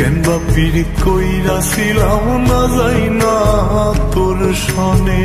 কেন বা কইরা ছিলাম না যাই না তোর সনে।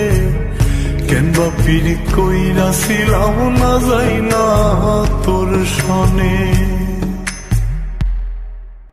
কেন বা কইরা কইরাছিলাম না যাই না তোর সনে।